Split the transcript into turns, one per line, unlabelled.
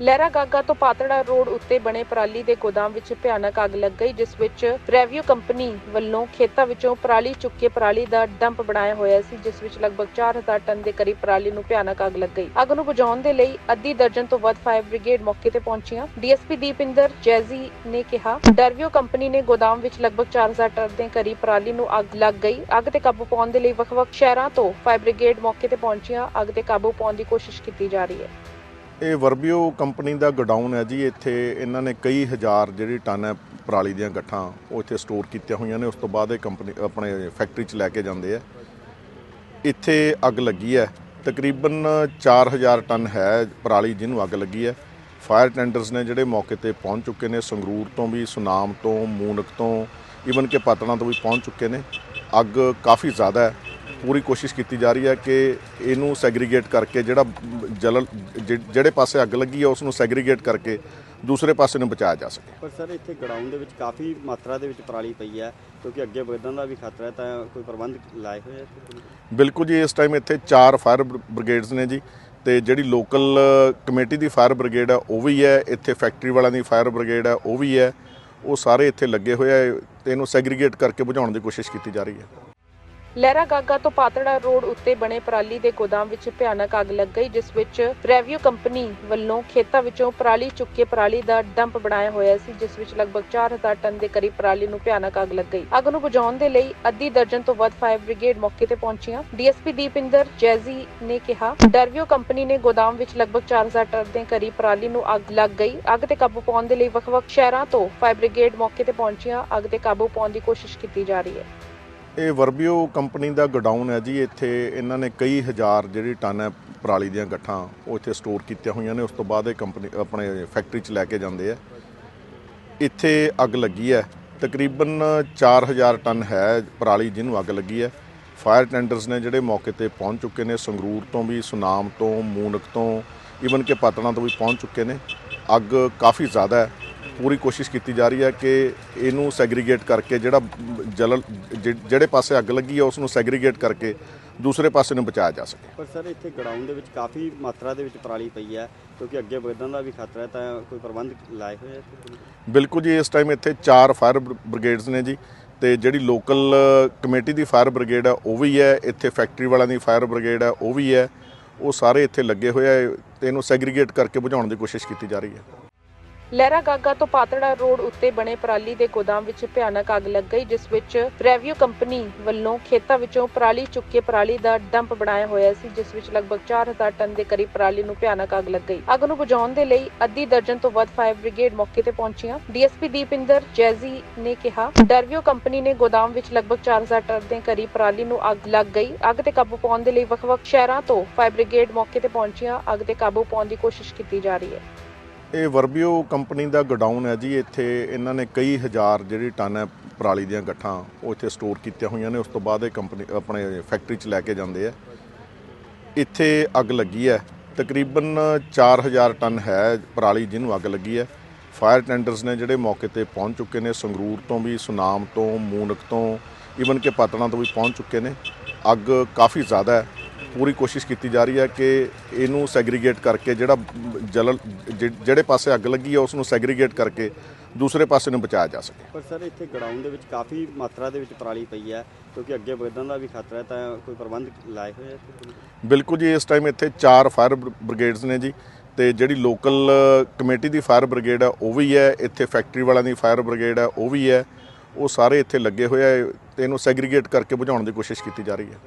ਲਹਿਰਾ ਗਾਗਾ ਤੋਂ ਪਾਤੜਾ ਰੋਡ ਉੱਤੇ ਬਣੇ ਪਰਾਲੀ ਦੇ ਗੋਦਾਮ ਵਿੱਚ ਭਿਆਨਕ ਅੱਗ ਲੱਗ ਗਈ, ਜਿਸ ਵਿੱਚ ਰੈਵਿਊ ਕੰਪਨੀ ਵੱਲੋਂ ਖੇਤਾਂ ਵਿੱਚੋਂ ਪਰਾਲੀ ਚੁੱਕ ਕੇ ਪਰਾਲੀ ਦਾ ਡੰਪ ਬਣਾਇਆ ਹੋਇਆ ਸੀ, ਜਿਸ ਵਿੱਚ ਲਗਭਗ 4000 ਟਨ ਦੇ ਕਰੀਬ ਪਰਾਲੀ ਨੂੰ ਭਿਆਨਕ ਅੱਗ ਲੱਗ ਗਈ। ਅੱਗ ਨੂੰ ਬੁਝਾਉਣ ਦੇ ਲਈ ਅੱਧੀ ਦਰਜਨ ਤੋਂ ਵੱਧ ਫਾਇਰ ਬ੍ਰਿਗੇਡ ਮੌਕੇ ਤੇ ਪਹੁੰਚੀਆਂ। ਡੀਐਸਪੀ ਦੀਪਿੰਦਰ ਜੈਜ਼ੀ ਨੇ ਕਿਹਾ ਡਰਵਿਓ ਕੰਪਨੀ ਨੇ ਗੋਦਾਮ ਵਿੱਚ ਲਗਭਗ 4000 ਟਨ ਦੇ ਕਰੀਬ ਪਰਾਲੀ ਨੂੰ ਅੱਗ ਲੱਗ ਗਈ। ਅੱਗ ਤੇ ਕਾਬੂ ਪਾਉਣ ਦੇ ਲਈ ਵੱਖ-ਵੱਖ ਸ਼ਹਿਰਾਂ ਤੋਂ ਫਾਇਰ ਬ੍ਰਿਗੇਡ ਮੌਕੇ ਤੇ ਪਹੁੰਚੀਆਂ। ਅੱਗ ਤੇ ਕਾਬੂ ਪਾਉਣ ਦੀ ਕੋਸ਼ਿਸ਼ ਕੀਤੀ ਜਾ ਰਹੀ ਹੈ।
ਇਹ ਵਰਬੀਓ ਕੰਪਨੀ ਦਾ ਗੋਡਾਊਨ ਹੈ ਜੀ। ਇੱਥੇ ਇਹਨਾਂ ਨੇ ਕਈ ਹਜ਼ਾਰ ਜਿਹੜੀ ਟਨ ਹੈ ਪਰਾਲੀ ਦੀਆਂ ਗੱਠਾਂ ਉਹ ਇੱਥੇ ਸਟੋਰ ਕੀਤੀਆਂ ਹੋਈਆਂ ਨੇ। ਉਸ ਤੋਂ ਬਾਅਦ ਇਹ ਕੰਪਨੀ, ਆਪਣੇ ਫੈਕਟਰੀ 'ਚ ਲੈ ਕੇ ਜਾਂਦੇ ਆ। ਇੱਥੇ ਅੱਗ ਲੱਗੀ ਹੈ। ਤਕਰੀਬਨ 4000 ਟਨ ਹੈ ਪਰਾਲੀ ਜਿਹਨੂੰ ਅੱਗ ਲੱਗੀ ਹੈ। ਫਾਇਰ ਟੈਂਡਰਸ ਨੇ ਜਿਹੜੇ ਮੌਕੇ ਤੇ ਪਹੁੰਚ ਚੁੱਕੇ ਨੇ, ਸੰਗਰੂਰ ਤੋਂ ਵੀ, ਸੁਨਾਮ ਤੋਂ ਮੂਨਕ ਤੋਂ, ਈਵਨ ਕਿ ਪਾਤਣਾ ਤੋਂ ਵੀ ਪਹੁੰਚ ਚੁੱਕੇ ਨੇ। ਅੱਗ ਕਾਫੀ ਜ਼ਿਆਦਾ ਹੈ। ਪੂਰੀ ਕੋਸ਼ਿਸ਼ ਕੀਤੀ ਜਾ ਰਹੀ ਹੈ ਕਿ ਇਹਨੂੰ ਸੈਗਰੀਗੇਟ ਕਰਕੇ ਜਿਹੜਾ ਜਲ ਜਿਹੜੇ ਪਾਸੇ ਅੱਗ ਲੱਗੀ ਹੈ ਉਸ ਨੂੰ ਸੈਗਰੀਗੇਟ ਕਰਕੇ ਦੂਸਰੇ ਪਾਸੇ ਨੂੰ ਬਚਾਇਆ ਜਾ ਸਕੇ
ਪਰ ਸਰ ਇੱਥੇ ਗਰਾਊਂਡ ਦੇ ਵਿੱਚ ਕਾਫੀ ਮਾਤਰਾ ਦੇ ਵਿੱਚ ਪਰਾਲੀ ਪਈ ਹੈ ਕਿਉਂਕਿ ਅੱਗੇ ਵਧਣ ਦਾ ਵੀ ਖਤਰਾ ਹੈ ਤਾਂ ਕੋਈ ਪ੍ਰਬੰਧ ਲਾਏ ਹੋਏ ਇੱਥੇ?
ਬਿਲਕੁਲ ਜੀ ਇਸ ਟਾਈਮ ਇੱਥੇ ਚਾਰ ਫਾਇਰ ਬ੍ਰਿਗੇਡਸ ਨੇ ਜੀ ਤੇ ਜਿਹੜੀ ਲੋਕਲ ਕਮੇਟੀ ਦੀ ਫਾਇਰ ਬ੍ਰਿਗੇਡ ਹੈ ਉਹ ਵੀ ਹੈ ਇੱਥੇ ਫੈਕਟਰੀ ਵਾਲਿਆਂ ਦੀ ਫਾਇਰ ਬ੍ਰਿਗੇਡ ਹੈ ਉਹ ਵੀ ਹੈ ਉਹ ਸਾਰੇ ਇੱਥੇ ਲੱਗੇ ਹੋਏ ਆ ਇਹਨੂੰ ਸੈਗਰੀਗੇਟ ਕਰਕੇ ਬੁਝਾਉਣ ਦੀ ਕੋਸ਼ਿਸ਼ ਕੀਤੀ ਜਾ ਰਹੀ ਹੈ
ਲਹਿਰਾ ਗਾਗਾ ਤੋਂ ਪਾਤੜਾ ਰੋਡ ਉੱਤੇ ਬਣੇ ਪਰਾਲੀ ਦੇ ਗੋਦਾਮ ਵਿੱਚ ਭਿਆਨਕ ਅੱਗ ਲੱਗ ਗਈ, ਜਿਸ ਵਿੱਚ ਰੈਵਿਊ ਕੰਪਨੀ ਵੱਲੋਂ ਖੇਤਾਂ ਵਿੱਚੋਂ ਪਰਾਲੀ ਚੁੱਕ ਕੇ ਪਰਾਲੀ ਦਾ ਡੰਪ ਬਣਾਇਆ ਹੋਇਆ ਸੀ, ਜਿਸ ਵਿੱਚ ਲਗਭਗ 4000 ਟਨ ਦੇ ਕਰੀਬ ਪਰਾਲੀ ਨੂੰ ਭਿਆਨਕ ਅੱਗ ਲੱਗ ਗਈ। ਅੱਗ ਨੂੰ ਬੁਝਾਉਣ ਦੇ ਲਈ ਅੱਧੀ ਦਰਜਨ ਤੋਂ ਵੱਧ ਫਾਇਰ ਬ੍ਰਿਗੇਡ ਮੌਕੇ ਤੇ ਪਹੁੰਚੀਆਂ। ਡੀਐਸਪੀ ਦੀਪਿੰਦਰ ਜੈਜ਼ੀ ਨੇ ਕਿਹਾ ਡਰਵਿਓ ਕੰਪਨੀ ਨੇ ਗੋਦਾਮ ਵਿੱਚ ਲਗਭਗ 4000 ਟਨ ਦੇ ਕਰੀਬ ਪਰਾਲੀ ਨੂੰ ਅੱਗ ਲੱਗ ਗਈ। ਅੱਗ ਤੇ ਕਾਬੂ ਪਾਉਣ ਦੇ ਲਈ ਵੱਖ-ਵੱਖ ਸ਼ਹਿਰਾਂ ਤੋਂ ਫਾਇਰ ਬ੍ਰਿਗੇਡ ਮੌਕੇ ਤੇ ਪਹੁੰਚੀਆਂ। ਅੱਗ ਤੇ ਕਾਬੂ ਪਾਉਣ ਦੀ ਕੋਸ਼ਿਸ਼ ਕੀਤੀ ਜਾ ਰਹੀ ਹੈ।
ਇਹ ਵਰਬੀਓ ਕੰਪਨੀ ਦਾ ਗੋਡਾਊਨ ਹੈ ਜੀ। ਇੱਥੇ ਇਹਨਾਂ ਨੇ ਕਈ ਹਜ਼ਾਰ ਜਿਹੜੀ ਟਨ ਹੈ ਪਰਾਲੀ ਦੀਆਂ ਗੱਠਾਂ ਉਹ ਇੱਥੇ ਸਟੋਰ ਕੀਤੀਆਂ ਹੋਈਆਂ ਨੇ। ਉਸ ਤੋਂ ਬਾਅਦ ਇਹ ਕੰਪਨੀ, ਆਪਣੇ ਫੈਕਟਰੀ 'ਚ ਲੈ ਕੇ ਜਾਂਦੇ ਆ। ਇੱਥੇ ਅੱਗ ਲੱਗੀ ਹੈ। ਤਕਰੀਬਨ 4000 ਟਨ ਹੈ ਪਰਾਲੀ ਜਿਹਨੂੰ ਅੱਗ ਲੱਗੀ ਹੈ। ਫਾਇਰ ਟੈਂਡਰਸ ਨੇ ਜਿਹੜੇ ਮੌਕੇ ਤੇ ਪਹੁੰਚ ਚੁੱਕੇ ਨੇ, ਸੰਗਰੂਰ ਤੋਂ ਵੀ, ਸੁਨਾਮ ਤੋਂ ਮੂਨਕ ਤੋਂ, ਈਵਨ ਕਿ ਪਾਤਣਾ ਤੋਂ ਵੀ ਪਹੁੰਚ ਚੁੱਕੇ ਨੇ। ਅੱਗ ਕਾਫੀ ਜ਼ਿਆਦਾ ਹੈ। ਪੂਰੀ ਕੋਸ਼ਿਸ਼ ਕੀਤੀ ਜਾ ਰਹੀ ਹੈ ਕਿ ਇਹਨੂੰ ਸੈਗਰੀਗੇਟ ਕਰਕੇ ਜਿਹੜਾ ਜਲ ਜਿਹੜੇ ਪਾਸੇ ਅੱਗ ਲੱਗੀ ਹੈ ਉਸ ਨੂੰ ਸੈਗਰੀਗੇਟ ਕਰਕੇ ਦੂਸਰੇ ਪਾਸੇ ਨੂੰ ਬਚਾਇਆ ਜਾ ਸਕੇ।
ਪਰ ਸਰ ਇੱਥੇ ਗਰਾਊਂਡ ਦੇ ਵਿੱਚ ਕਾਫੀ ਮਾਤਰਾ ਦੇ ਵਿੱਚ ਪਰਾਲੀ ਪਈ ਹੈ ਕਿਉਂਕਿ ਅੱਗੇ ਵਧਣ ਦਾ ਵੀ ਖਤਰਾ ਹੈ ਤਾਂ ਕੋਈ ਪ੍ਰਬੰਧ ਲਾਏ ਹੋਏ ਇੱਥੇ?
ਬਿਲਕੁਲ ਜੀ ਇਸ ਟਾਈਮ ਇੱਥੇ ਚਾਰ ਫਾਇਰ ਬ੍ਰਿਗੇਡਸ ਨੇ ਜੀ ਤੇ ਜਿਹੜੀ ਲੋਕਲ ਕਮੇਟੀ ਦੀ ਫਾਇਰ ਬ੍ਰਿਗੇਡ ਹੈ ਉਹ ਵੀ ਹੈ। ਇੱਥੇ ਫੈਕਟਰੀ ਵਾਲਿਆਂ ਦੀ ਫਾਇਰ ਬ੍ਰਿਗੇਡ ਹੈ ਉਹ ਵੀ ਹੈ। ਉਹ ਸਾਰੇ ਇੱਥੇ ਲੱਗੇ ਹੋਏ ਆ ਤੇ ਇਹਨੂੰ ਸੈਗਰੀਗੇਟ ਕਰਕੇ ਬੁਝਾਉਣ ਦੀ ਕੋਸ਼ਿਸ਼ ਕੀਤੀ ਜਾ ਰਹੀ ਹੈ।
ਲਹਿਰਾ ਗਾਗਾ ਤੋਂ ਪਾਤੜਾ ਰੋਡ ਉੱਤੇ ਬਣੇ ਪਰਾਲੀ ਦੇ ਗੋਦਾਮ ਵਿੱਚ ਭਿਆਨਕ ਅੱਗ ਲੱਗ ਗਈ, ਜਿਸ ਵਿੱਚ ਰੈਵਿਊ ਕੰਪਨੀ ਵੱਲੋਂ ਖੇਤਾਂ ਵਿੱਚੋਂ ਪਰਾਲੀ ਚੁੱਕ ਕੇ ਪਰਾਲੀ ਦਾ ਡੰਪ ਬਣਾਇਆ ਹੋਇਆ ਸੀ, ਜਿਸ ਵਿੱਚ ਲਗਭਗ 4000 ਟਨ ਦੇ ਕਰੀਬ ਪਰਾਲੀ ਨੂੰ ਭਿਆਨਕ ਅੱਗ ਲੱਗ ਗਈ। ਅੱਗ ਨੂੰ ਬੁਝਾਉਣ ਦੇ ਲਈ ਅੱਧੀ ਦਰਜਨ ਤੋਂ ਵੱਧ ਫਾਇਰ ਬ੍ਰਿਗੇਡ ਮੌਕੇ ਤੇ ਪਹੁੰਚੀਆਂ। ਡੀਐਸਪੀ ਦੀਪਿੰਦਰ ਜੈਜ਼ੀ ਨੇ ਕਿਹਾ, ਡਰਵਿਊ ਕੰਪਨੀ ਨੇ ਗੋਦਾਮ ਵਿੱਚ ਲਗਭਗ 4000 ਟਨ ਦੇ ਕਰੀਬ ਪਰਾਲੀ ਨੂੰ ਅੱਗ ਲੱਗ ਗਈ। ਅੱਗ ਤੇ ਕਾਬੂ ਪਾਉਣ ਦੇ ਲਈ ਵੱਖ-ਵੱਖ ਸ਼ਹਿਰਾਂ ਤੋਂ ਫਾਇਰ ਬ੍ਰਿਗੇਡ ਮੌਕੇ ਤੇ ਪਹੁੰਚੀਆਂ। ਅੱਗ ਤੇ ਕਾਬੂ ਪਾਉਣ ਦੀ ਕੋਸ਼ਿਸ਼ ਕੀਤੀ ਜਾ ਰਹੀ ਹੈ।
ਇਹ ਵਰਬੀਓ ਕੰਪਨੀ ਦਾ ਗੋਡਾਊਨ ਹੈ ਜੀ। ਇੱਥੇ ਇਹਨਾਂ ਨੇ ਕਈ ਹਜ਼ਾਰ ਜਿਹੜੀ ਟਨ ਹੈ ਪਰਾਲੀ ਦੀਆਂ ਗੱਠਾਂ ਉਹ ਇੱਥੇ ਸਟੋਰ ਕੀਤੀਆਂ ਹੋਈਆਂ ਨੇ। ਉਸ ਤੋਂ ਬਾਅਦ ਇਹ ਕੰਪਨੀ, ਆਪਣੇ ਫੈਕਟਰੀ 'ਚ ਲੈ ਕੇ ਜਾਂਦੇ ਆ। ਇੱਥੇ ਅੱਗ ਲੱਗੀ ਹੈ। ਤਕਰੀਬਨ 4000 ਟਨ ਹੈ ਪਰਾਲੀ ਜਿਹਨੂੰ ਅੱਗ ਲੱਗੀ ਹੈ। ਫਾਇਰ ਟੈਂਡਰਸ ਨੇ ਜਿਹੜੇ ਮੌਕੇ ਤੇ ਪਹੁੰਚ ਚੁੱਕੇ ਨੇ, ਸੰਗਰੂਰ ਤੋਂ ਵੀ, ਸੁਨਾਮ ਤੋਂ ਮੂਨਕ ਤੋਂ, ਈਵਨ ਕਿ ਪਾਤਣਾ ਤੋਂ ਵੀ ਪਹੁੰਚ ਚੁੱਕੇ ਨੇ। ਅੱਗ ਕਾਫੀ ਜ਼ਿਆਦਾ ਹੈ। ਪੂਰੀ ਕੋਸ਼ਿਸ਼ ਕੀਤੀ ਜਾ ਰਹੀ ਹੈ ਕਿ ਇਹਨੂੰ ਸੈਗਰੀਗੇਟ ਕਰਕੇ ਜਿਹੜਾ ਜਲ ਜਿਹੜੇ ਪਾਸੇ ਅੱਗ ਲੱਗੀ ਹੈ ਉਸ ਨੂੰ ਸੈਗਰੀਗੇਟ ਕਰਕੇ ਦੂਸਰੇ ਪਾਸੇ ਨੂੰ ਬਚਾਇਆ ਜਾ ਸਕੇ।
ਪਰ ਸਰ ਇੱਥੇ ਗਰਾਊਂਡ ਦੇ ਵਿੱਚ ਕਾਫੀ ਮਾਤਰਾ ਦੇ ਵਿੱਚ ਪਰਾਲੀ ਪਈ ਹੈ ਕਿਉਂਕਿ ਅੱਗੇ ਵਧਣ ਦਾ ਵੀ ਖਤਰਾ ਹੈ ਤਾਂ ਕੋਈ ਪ੍ਰਬੰਧ ਲਾਏ ਹੋਏ ਇੱਥੇ?
ਬਿਲਕੁਲ ਜੀ ਇਸ ਟਾਈਮ ਇੱਥੇ ਚਾਰ ਫਾਇਰ ਬ੍ਰਿਗੇਡਸ ਨੇ ਜੀ ਤੇ ਜਿਹੜੀ ਲੋਕਲ ਕਮੇਟੀ ਦੀ ਫਾਇਰ ਬ੍ਰਿਗੇਡ ਹੈ ਉਹ ਵੀ ਹੈ। ਇੱਥੇ ਫੈਕਟਰੀ ਵਾਲਿਆਂ ਦੀ ਫਾਇਰ ਬ੍ਰਿਗੇਡ ਹੈ ਉਹ ਵੀ ਹੈ। ਉਹ ਸਾਰੇ ਇੱਥੇ ਲੱਗੇ ਹੋਏ ਆ ਤੇ ਇਹਨੂੰ ਸੈਗਰੀਗੇਟ ਕਰਕੇ ਬੁਝਾਉਣ ਦੀ ਕੋਸ਼ਿਸ਼ ਕੀਤੀ ਜਾ ਰਹੀ ਹੈ।